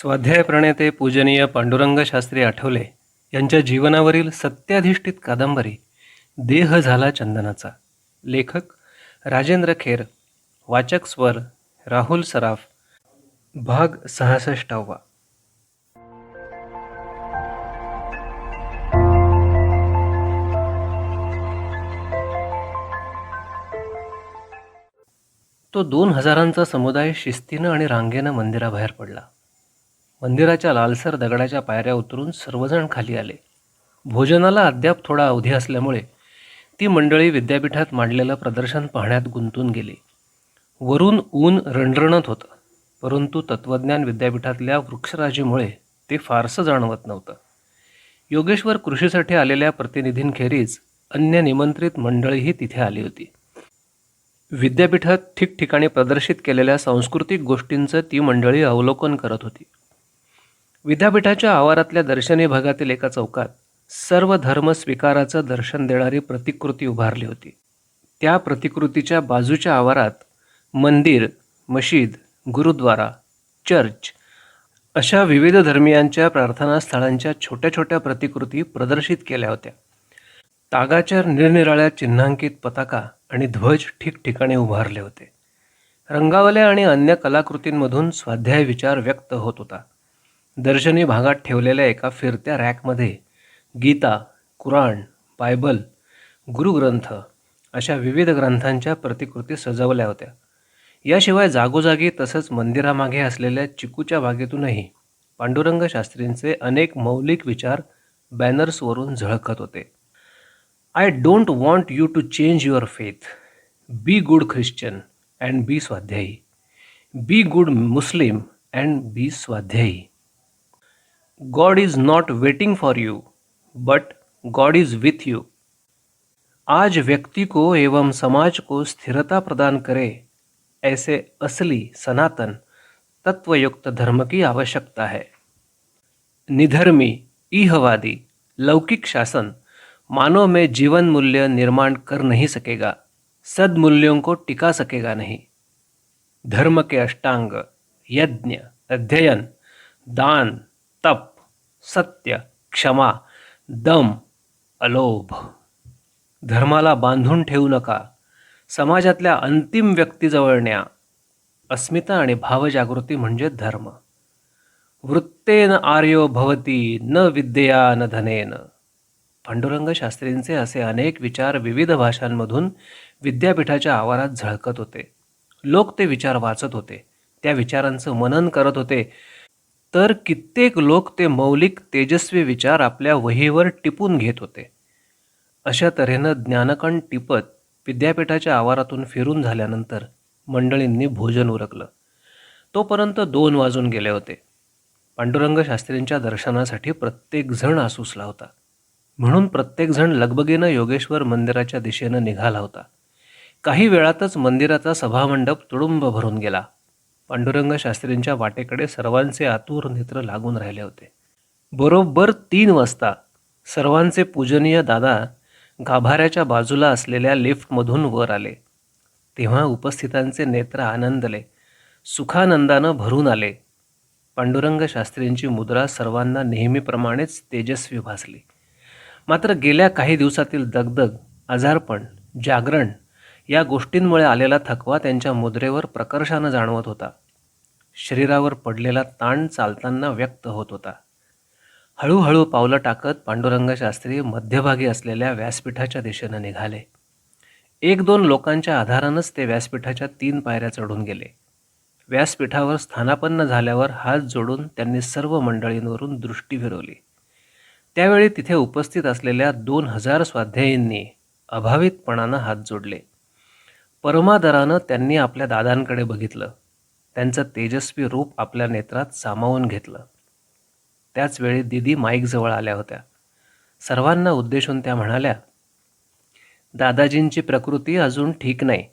स्वाध्याय प्रणेते पूजनीय पांडुरंग शास्त्री आठवले यांच्या जीवनावरील सत्याधिष्ठित कादंबरी देह झाला चंदनाचा. लेखक राजेंद्र खेर वाचक स्वर राहुल सराफ भाग सहासष्टावा. तो दोन हजारांचा समुदाय शिस्तीनं आणि रांगेनं मंदिराबाहेर पडला. मंदिराच्या लालसर दगडाच्या पायऱ्या उतरून सर्वजण खाली आले. भोजनाला अद्याप थोडा अवधी असल्यामुळे ती मंडळी विद्यापीठात मांडलेलं प्रदर्शन पाहण्यात गुंतून गेली. वरून ऊन रणरणत होतं परंतु तत्त्वज्ञान विद्यापीठातल्या वृक्षराजीमुळे ते फारसं जाणवत नव्हतं. योगेश्वर कृषीसाठी आलेल्या प्रतिनिधींखेरीज अन्य निमंत्रित मंडळीही तिथे आली होती. विद्यापीठात ठिकठिकाणी प्रदर्शित केलेल्या सांस्कृतिक गोष्टींचं ती मंडळी अवलोकन करत होती. विद्यापीठाच्या आवारातल्या दर्शनी भागातील एका चौकात सर्व धर्म स्वीकाराचं दर्शन देणारी प्रतिकृती उभारली होती. त्या प्रतिकृतीच्या बाजूच्या आवारात मंदिर मशीद गुरुद्वारा चर्च अशा विविध धर्मियांच्या प्रार्थनास्थळांच्या छोट्या छोट्या प्रतिकृती प्रदर्शित केल्या होत्या. तागाच्या निरनिराळ्या चिन्हांकित पताका आणि ध्वज ठिकठिकाणी उभारले होते. रंगावल्या आणि अन्य कलाकृतींमधून स्वाध्याय विचार व्यक्त होत होता. दर्शनी भागात ठेवलेल्या एका फिरत्या रॅकमध्ये गीता कुराण बायबल गुरुग्रंथ अशा विविध ग्रंथांच्या प्रतिकृती सजवल्या होत्या. याशिवाय जागोजागी तसंच मंदिरामागे असलेल्या चिकूच्या बागेतूनही पांडुरंग शास्त्रींचे अनेक मौलिक विचार बॅनर्सवरून झळकत होते. I don't want you to change your faith. Be good Christian and be Swadhyayi. Be good Muslim and be Swadhyayi. God is not waiting for you but God is with you आज व्यक्ति को एवं समाज को स्थिरता प्रदान करे ऐसे असली सनातन तत्वयुक्त धर्म की आवश्यकता है। निधर्मी, ईहवादी, लौकिक शासन मानव में जीवन मूल्य निर्माण कर नहीं सकेगा, सद्मूल्यों को टिका सकेगा नहीं। धर्म के अष्टांग, यज्ञ, अध्ययन, दान, तप सत्य क्षमा दम अलोभ. धर्माला बांधून ठेवू नका. समाजातल्या अंतिम व्यक्तीजवळ न्या. अस्मिता आणि भावजागृती म्हणजे धर्म. वृत्तेन आर्यो भवती न विद्यया न धनेन. पांडुरंग शास्त्रींचे असे अनेक विचार विविध भाषांमधून विद्यापीठाच्या आवारात झळकत होते. लोक ते विचार वाचत होते. त्या विचारांचं मनन करत होते. तर कित्येक लोक ते मौलिक तेजस्वी विचार आपल्या वहीवर टिपून घेत होते. अशा तऱ्हेनं ज्ञानकण टिपत विद्यापीठाच्या आवारातून फिरून झाल्यानंतर मंडळींनी भोजन उरकलं. तोपर्यंत दोन वाजून गेले होते. पांडुरंग शास्त्रींच्या दर्शनासाठी प्रत्येकजण आसूसला होता. म्हणून प्रत्येकजण लगबगीनं योगेश्वर मंदिराच्या दिशेनं निघाला होता. काही वेळातच मंदिराचा सभामंडप तुडुंब भरून गेला. पांडुरंग शास्त्रींच्या वाटेकडे सर्वांचे आतुर नेत्र लागून राहिले होते. बरोबर तीन वाजता सर्वांचे पूजनीय दादा गाभाऱ्याच्या बाजूला असलेल्या लिफ्टमधून वर आले. तेव्हा उपस्थितांचे नेत्र आनंदले. सुखानंदानं भरून आले. पांडुरंग शास्त्रींची मुद्रा सर्वांना नेहमीप्रमाणेच तेजस्वी भासली. मात्र गेल्या काही दिवसातील दगदग आजारपण जागरण या गोष्टींमुळे आलेला थकवा त्यांच्या मुद्रेवर प्रकर्षानं जाणवत होता. शरीरावर पडलेला ताण चालताना व्यक्त होत होता. हळूहळू पावलं टाकत पांडुरंग शास्त्री मध्यभागी असलेल्या व्यासपीठाच्या दिशेनं निघाले. एक दोन लोकांच्या आधारानंच ते व्यासपीठाच्या तीन पायऱ्या चढून गेले. व्यासपीठावर स्थानापन्न झाल्यावर हात जोडून त्यांनी सर्व मंडळींवरून दृष्टी फिरवली. त्यावेळी तिथे उपस्थित असलेल्या दोन हजार स्वाध्यायींनी अभावितपणानं हात जोडले. परमादरानं त्यांनी आपल्या दादांकडे बघितलं. त्यांचं तेजस्वी रूप आपल्या नेत्रात सामावून घेतलं. त्याचवेळी दिदी माईकजवळ आल्या होत्या. सर्वांना उद्देशून त्या म्हणाल्या दादाजींची प्रकृती अजून ठीक नाही.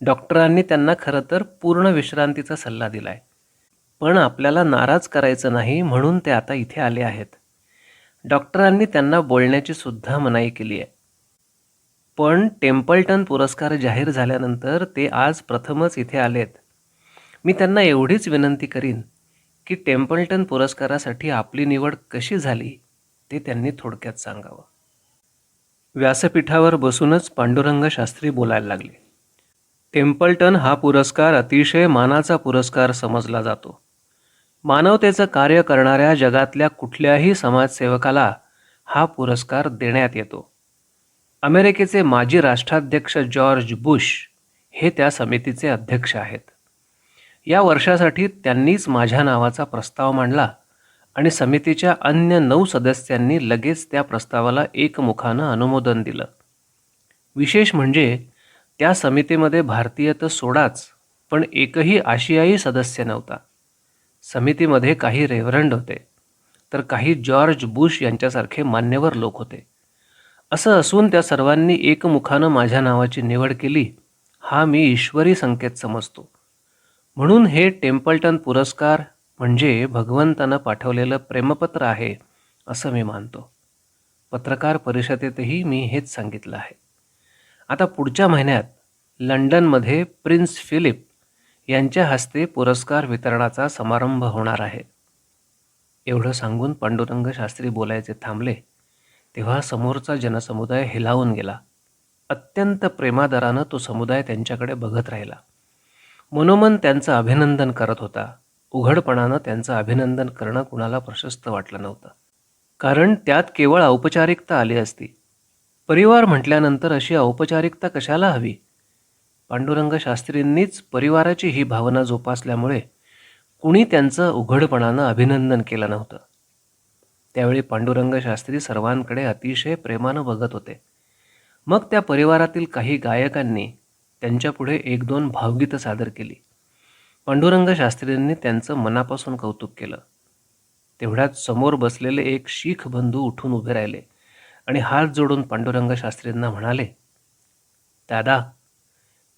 डॉक्टरांनी त्यांना खरं तर पूर्ण विश्रांतीचा सल्ला दिलाय. पण आपल्याला नाराज करायचं नाही म्हणून ते आता इथे आले आहेत. डॉक्टरांनी त्यांना बोलण्याची सुद्धा मनाई केली आहे. पण टेम्पल्टन पुरस्कार जाहीर झाल्यानंतर ते आज प्रथमच इथे आलेत. मी त्यांना एवढीच विनंती करीन की टेम्पल्टन पुरस्कारासाठी आपली निवड कशी झाली ते त्यांनी थोडक्यात सांगावं. व्यासपीठावर बसूनच पांडुरंग शास्त्री बोलायला लागले. टेम्पल्टन हा पुरस्कार अतिशय मानाचा पुरस्कार समजला जातो. मानवतेचं कार्य करणाऱ्या जगातल्या कुठल्याही समाजसेवकाला हा पुरस्कार देण्यात येतो. अमेरिकेचे माजी राष्ट्राध्यक्ष जॉर्ज बुश हे त्या समितीचे अध्यक्ष आहेत. या वर्षासाठी त्यांनीच माझ्या नावाचा प्रस्ताव मांडला आणि समितीच्या अन्य नऊ सदस्यांनी लगेच त्या प्रस्तावाला एकमुखानं अनुमोदन दिलं. विशेष म्हणजे त्या समितीमध्ये भारतीय तर सोडाच पण एकही आशियाई सदस्य नव्हता. समितीमध्ये काही रेव्हरंड होते तर काही जॉर्ज बुश यांच्यासारखे मान्यवर लोक होते. असं असून त्या सर्वांनी एकमुखानं माझ्या नावाची निवड केली हा मी ईश्वरी संकेत समजतो. म्हणून हे टेम्पल्टन पुरस्कार म्हणजे भगवंतानं पाठवलेलं प्रेमपत्र आहे असं मी मानतो. पत्रकार परिषदेतही मी हेच सांगितलं आहे. आता पुढच्या महिन्यात लंडनमध्ये प्रिन्स फिलिप यांच्या हस्ते पुरस्कार वितरणाचा समारंभ होणार आहे. एवढं सांगून पांडुरंग शास्त्री बोलायचे थांबले तेव्हा समोरचा जनसमुदाय हिलावून गेला. अत्यंत प्रेमादरानं तो समुदाय त्यांच्याकडे बघत राहिला. मनोमन त्यांचं अभिनंदन करत होता. उघडपणानं त्यांचं अभिनंदन करणं कुणाला प्रशस्त वाटलं नव्हतं. कारण त्यात केवळ औपचारिकता आली असती. परिवार म्हटल्यानंतर अशी औपचारिकता कशाला हवी? पांडुरंग शास्त्रींनीच परिवाराची ही भावना जोपासल्यामुळे कुणी त्यांचं उघडपणानं अभिनंदन केलं नव्हतं. त्यावेळी पांडुरंग शास्त्री सर्वांकडे अतिशय प्रेमानं बघत होते. मग त्या परिवारातील काही गायकांनी त्यांच्यापुढे एक दोन भावगीतं सादर केली. पांडुरंग शास्त्रींनी त्यांचं मनापासून कौतुक केलं. तेवढ्यात समोर बसलेले एक शीख बंधू उठून उभे राहिले आणि हात जोडून पांडुरंग शास्त्रींना म्हणाले दादा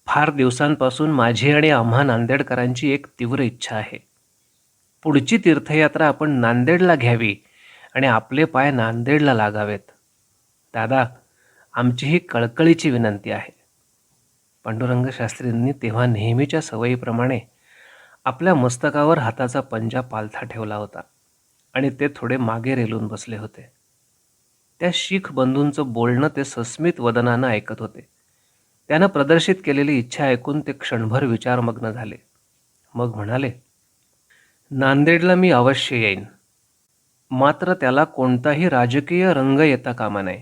फार दिवसांपासून माझी आणि आम्हा नांदेडकरांची एक तीव्र इच्छा आहे. पुढची तीर्थयात्रा आपण नांदेडला घ्यावी आणि आपले पाय नांदेडला लागावेत. दादा आमची ही कळकळीची विनंती आहे. पांडुरंग शास्त्रींनी तेव्हा नेहमीच्या सवयीप्रमाणे आपल्या मस्तकावर हाताचा पंजा पालथा ठेवला होता आणि ते थोडे मागे रेलून बसले होते. त्या शीख बंधूंचं बोलणं ते सस्मित वदनानं ऐकत होते. त्यानं प्रदर्शित केलेली इच्छा ऐकून ते क्षणभर विचारमग्न झाले. मग म्हणाले नांदेडला मी अवश्य येईन. मात्र त्याला कोणताही राजकीय रंग येता कामा नये.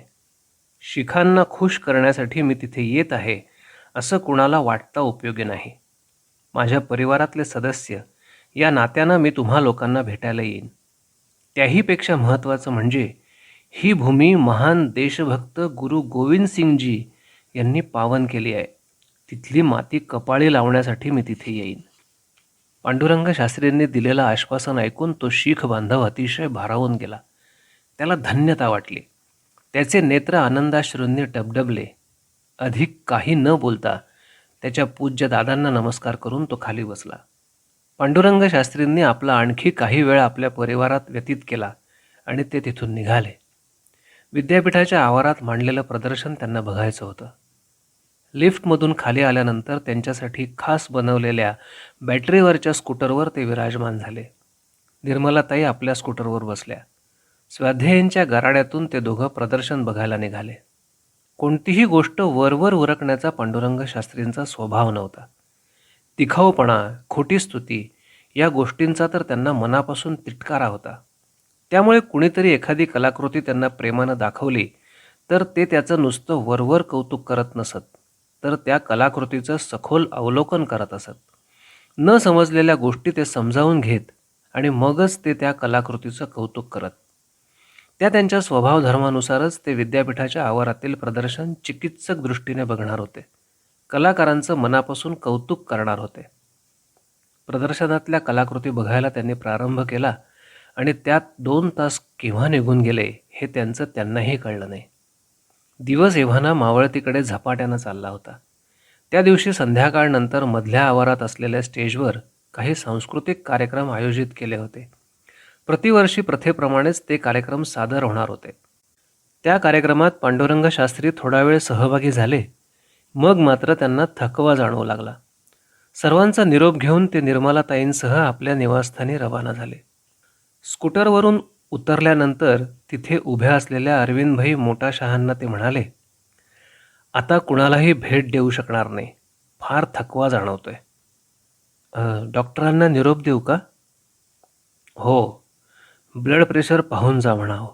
शिखांना खुश करण्यासाठी मी तिथे येत आहे. असं कुणाला वाटता उपयोगी नाही. माझ्या परिवारातले सदस्य या नात्यानं मी तुम्हा लोकांना भेटायला येईन. त्याहीपेक्षा महत्त्वाचं म्हणजे ही भूमी महान देशभक्त गुरु गोविंद सिंगजी यांनी पावन केली आहे. तिथली माती कपाळी लावण्यासाठी मी तिथे येईन. पांडुरंग शास्त्रींनी दिलेलं आश्वासन ऐकून तो शीख बांधव अतिशय भारावून गेला. त्याला धन्यता वाटली. त्याचे नेत्र आनंदाश्रूंनी डबडबले. अधिक काही न बोलता त्याच्या पूज्य दादांना नमस्कार करून तो खाली बसला. पांडुरंग शास्त्रींनी आपला आणखी काही वेळ आपल्या परिवारात व्यतीत केला आणि ते तिथून निघाले. विद्यापीठाच्या आवारात मांडलेलं प्रदर्शन त्यांना बघायचं होतं. लिफ्टमधून खाली आल्यानंतर त्यांच्यासाठी खास बनवलेल्या बॅटरीवरच्या स्कूटरवर ते विराजमान झाले. निर्मलाताई आपल्या स्कूटरवर बसल्या. स्वाध्यायींच्या गराड्यातून ते दोघं प्रदर्शन बघायला निघाले. कोणतीही गोष्ट वरवर उरकण्याचा पांडुरंग शास्त्रींचा स्वभाव नव्हता. तिखाऊपणा खोटी स्तुती या गोष्टींचा तर त्यांना मनापासून तिटकारा होता. त्यामुळे कुणीतरी एखादी कलाकृती त्यांना प्रेमानं दाखवली तर ते त्याचं नुसतं वरवर कौतुक करत नसत तर त्या कलाकृतीचं सखोल अवलोकन करत असत. न समजलेल्या गोष्टी ते समजावून घेत आणि मगच ते त्या कलाकृतीचं कौतुक करत. त्या त्यांच्या स्वभावधर्मानुसारच ते विद्यापीठाच्या आवारातील प्रदर्शन चिकित्सक दृष्टीने बघणार होते. कलाकारांचं मनापासून कौतुक करणार होते. प्रदर्शनातल्या कलाकृती बघायला त्यांनी प्रारंभ केला आणि त्यात दोन तास केव्हा निघून गेले हे त्यांचं त्यांनाही कळलं नाही. दिवस एव्हाना मावळतीकडे झपाट्यानं चालला होता. त्या दिवशी संध्याकाळनंतर मधल्या आवारात असलेल्या स्टेजवर काही सांस्कृतिक कार्यक्रम आयोजित केले होते. प्रतिवर्षी प्रथेप्रमाणेच ते कार्यक्रम सादर होणार होते. त्या कार्यक्रमात पांडुरंग शास्त्री थोडा वेळ सहभागी झाले. मग मात्र त्यांना थकवा जाणवू लागला. सर्वांचा निरोप घेऊन ते निर्मलाताईंसह आपल्या निवासस्थानी रवाना झाले. स्कूटरवरून उतरल्यानंतर तिथे उभ्या असलेल्या अरविंदभाई मोठा शहांना ते म्हणाले आता कुणालाही भेट देऊ शकणार नाही. फार थकवा जाणवतोय. डॉक्टरांना निरोप देऊ का? हो ब्लड प्रेशर पाहून जा म्हणावं.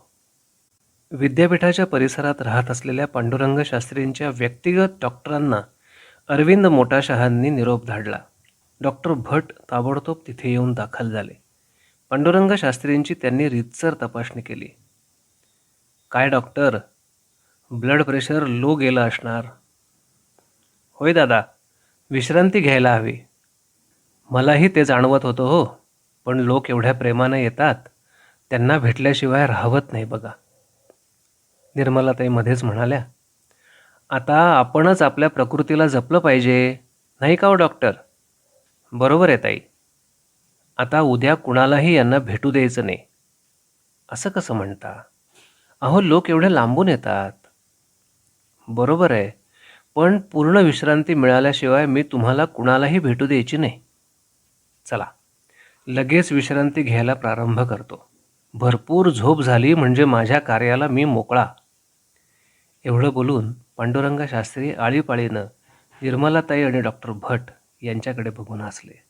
विद्यापीठाच्या परिसरात राहत असलेल्या पांडुरंग शास्त्रींच्या व्यक्तिगत डॉक्टरांना अरविंद मोटाशहांनी निरोप धाडला. डॉक्टर भट ताबडतोब तिथे येऊन दाखल झाले. पांडुरंग शास्त्रींची त्यांनी रीतसर तपासणी केली. काय डॉक्टर? ब्लड प्रेशर लो गेलं असणार. होय दादा विश्रांती घ्यायला हवी. मलाही ते जाणवत होतं हो पण लोक एवढ्या प्रेमानं येतात. त्यांना भेटल्याशिवाय राहवत नाही बघा. निर्मलाताई मध्येच म्हणाल्या आता आपणच आपल्या प्रकृतीला जपलं पाहिजे नाही का हो डॉक्टर? बरोबर आहे ताई. आता उद्या कुणालाही यांना भेटू द्यायचं नाही. असं कसं म्हणता? अहो लोक एवढे लांबून येतात. बरोबर आहे पण पूर्ण विश्रांती मिळाल्याशिवाय मी तुम्हाला कुणालाही भेटू द्यायची नाही. चला लगेच विश्रांती घ्यायला प्रारंभ करतो. भरपूर झोप झाली म्हणजे माझ्या कार्याला मी मोकळा. एवढं बोलून पांडुरंग शास्त्री आळीपाळीनं निर्मलाताई आणि डॉक्टर भट यांच्याकडे बघून हसले.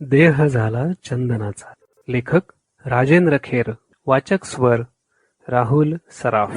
देह झाला चंदनाचा. लेखक राजेंद्र खेर वाचक स्वर राहुल सराफ.